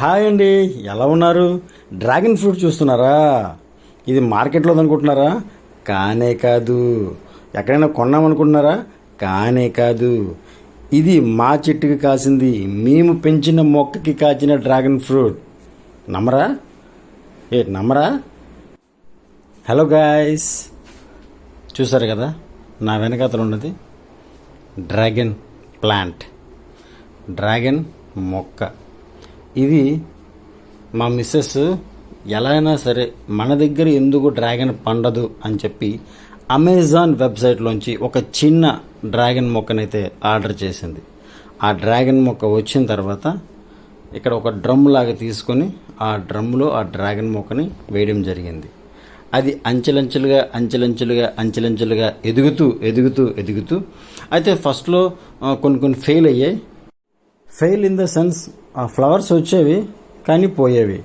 Hi అండి ఎలా ఉన్నారు? డ్రాగన్ ఫ్రూట్ చూస్తున్నారా? ఇది మార్కెట్లో అనుకుంటున్నారా కానే కాదు. ఎక్కడైనా కొన్నామనుకుంటున్నారా? కానే కాదు. ఇది మా చెట్టుకి కాసింది మేము పెంచిన మొక్కకి కాచిన డ్రాగన్ ఫ్రూట్. నమ్మరా? ఏ నమ్మరా? Hello guys. చూసారు కదా నా వెనకాతలు ఉన్నది డ్రాగన్ ప్లాంట్. డ్రాగన్ మొక్క. ఇది మా మిస్సెస్ ఎలా అయినా సరే మన దగ్గర ఎందుకు డ్రాగన్ పండదు అని చెప్పి అమెజాన్ వెబ్సైట్లోంచి ఒక చిన్న డ్రాగన్ మొక్కనైతే ఆర్డర్ చేసింది. ఆ డ్రాగన్ మొక్క వచ్చిన తర్వాత ఇక్కడ ఒక డ్రమ్ లాగా తీసుకొని ఆ డ్రమ్లో ఆ డ్రాగన్ మొక్కని వేయడం జరిగింది. అది అంచెలంచెలుగా అంచెలంచెలుగా అంచెలంచెలుగా ఎదుగుతూ ఎదుగుతూ ఎదుగుతూ అయితే ఫస్ట్లో కొన్ని కొన్ని ఫెయిల్ అయ్యాయి. ఫెయిల్ ఇన్ ద సెన్స్ ఆ ఫ్లవర్స్ వచ్చేవి కానీ పోయేవి.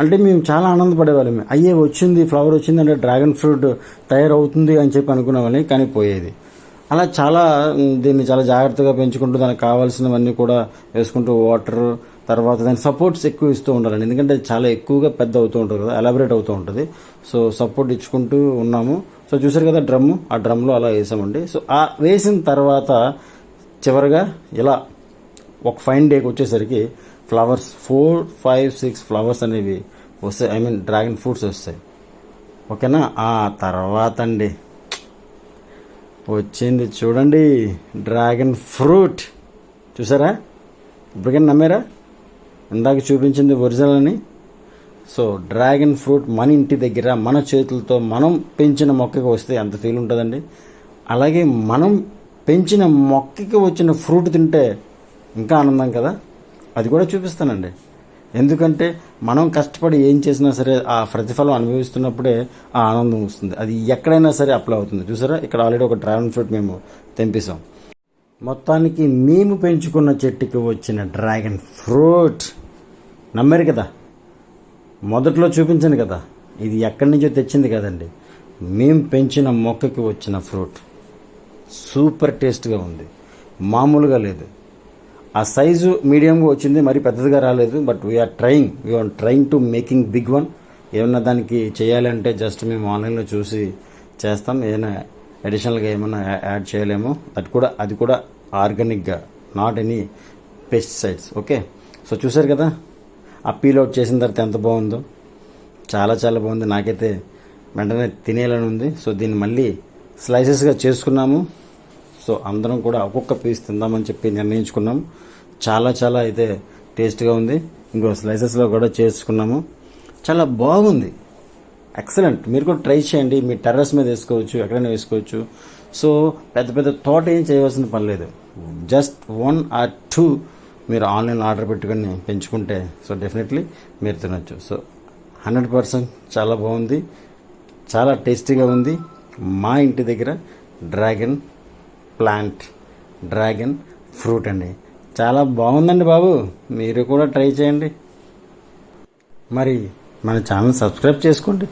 అంటే మేము చాలా ఆనందపడేవాళ్ళం అయ్యే వచ్చింది ఫ్లవర్ వచ్చింది అంటే డ్రాగన్ ఫ్రూట్ తయారవుతుంది అని చెప్పి అనుకునేవాళ్ళని కానీ పోయేది. అలా చాలా దీన్ని చాలా జాగ్రత్తగా పెంచుకుంటూ దానికి కావాల్సినవన్నీ కూడా వేసుకుంటూ వాటర్ తర్వాత దాని సపోర్ట్స్ ఎక్కువ ఇస్తూ ఉండాలండి. ఎందుకంటే చాలా ఎక్కువగా పెద్ద అవుతూ ఉంటుంది కదా ఎలాబరేట్ అవుతూ ఉంటుంది. సో సపోర్ట్ ఇచ్చుకుంటూ ఉన్నాము. సో చూసారు కదా డ్రమ్ ఆ డ్రమ్లో అలా వేసామండి. సో ఆ వేసిన తర్వాత చివరిగా ఇలా ఒక ఫైన్ డేకి వచ్చేసరికి flowers four five six flowers అనేవి వస్తాయి. ఐ మీన్ డ్రాగన్ ఫ్రూట్స్ వస్తాయి. ఓకేనా? ఆ తర్వాత అండి. వచ్చింది చూడండి. డ్రాగన్ ఫ్రూట్ చూసారా? ఇప్పటికైనా నమ్మారా? ఇందాక చూపించింది ఒరిజినల్ అని. సో డ్రాగన్ ఫ్రూట్ మన ఇంటి దగ్గర మన చేతులతో మనం పెంచిన మొక్కకి వస్తే ఎంత ఫీల్ ఉంటుందండి? అలాగే మనం పెంచిన మొక్కకి వచ్చిన ఫ్రూట్ తింటే ఇంకా ఆనందం కదా? అది కూడా చూపిస్తానండి. ఎందుకంటే మనం కష్టపడి ఏం చేసినా సరే ఆ ప్రతిఫలం అనుభవిస్తున్నప్పుడే ఆ ఆనందం వస్తుంది. అది ఎక్కడైనా సరే అప్లై అవుతుంది. చూసారా? ఇక్కడ ఆల్రెడీ ఒక డ్రాగన్ ఫ్రూట్ మేము తెంపేసాం మొత్తానికి మేము పెంచుకున్న చెట్టుకి వచ్చిన డ్రాగన్ ఫ్రూట్. నమ్మారు కదా? మొదట్లో చూపించాను కదా. ఇది ఎక్కడి నుంచో తెచ్చింది కదండి. మేము పెంచిన మొక్కకి వచ్చిన ఫ్రూట్. సూపర్ టేస్ట్గా ఉంది. మామూలుగా లేదు. ఆ సైజు మీడియంగా వచ్చింది మరి పెద్దదిగా రాలేదు but we are trying we are trying to making big one ఏమన్నా దానికి చేయాలంటే జస్ట్ మేము ఆన్లైన్లో చూసి చేస్తాం ఏదైనా అడిషనల్గా ఏమైనా యాడ్ చేయలేము. అది కూడా అది కూడా ఆర్గానిక్గా not any pesticides okay so చూసారు కదా? ఆ పీల్ అవుట్ చేసిన తర్వాత ఎంత బాగుందో. చాలా చాలా బాగుంది. నాకైతే వెంటనే తినేయాలని ఉంది. సో దీన్ని మళ్ళీ స్లైసెస్గా చేసుకున్నాము. సో అందరం కూడా ఒక్కొక్క పీస్ తిందామని చెప్పి నిర్ణయించుకున్నాము చాలా చాలా అయితే టేస్ట్గా ఉంది. ఇంకో స్లైసెస్లో కూడా చేసుకున్నాము. చాలా బాగుంది. ఎక్సలెంట్. మీరు కూడా ట్రై చేయండి. మీ టెర్రస్ మీద వేసుకోవచ్చు ఎక్కడైనా వేసుకోవచ్చు. సో పెద్ద పెద్ద తోట ఏం చేయవలసిన పని లేదు. జస్ట్ వన్ ఆర్ టూ మీరు ఆన్లైన్ ఆర్డర్ పెట్టుకొని పెంచుకుంటే సో డెఫినెట్లీ మీరు తినొచ్చు. సో హండ్రెడ్ పర్సెంట్ చాలా బాగుంది. చాలా టేస్టీగా ఉంది. మా ఇంటి దగ్గర డ్రాగన్ ప్లాంట్ డ్రాగన్ ఫ్రూట్ అండి. చాలా బాగుందండి బాబు. మీరు కూడా ట్రై చేయండి. మరి మన ఛానల్ సబ్స్క్రైబ్ చేసుకోండి.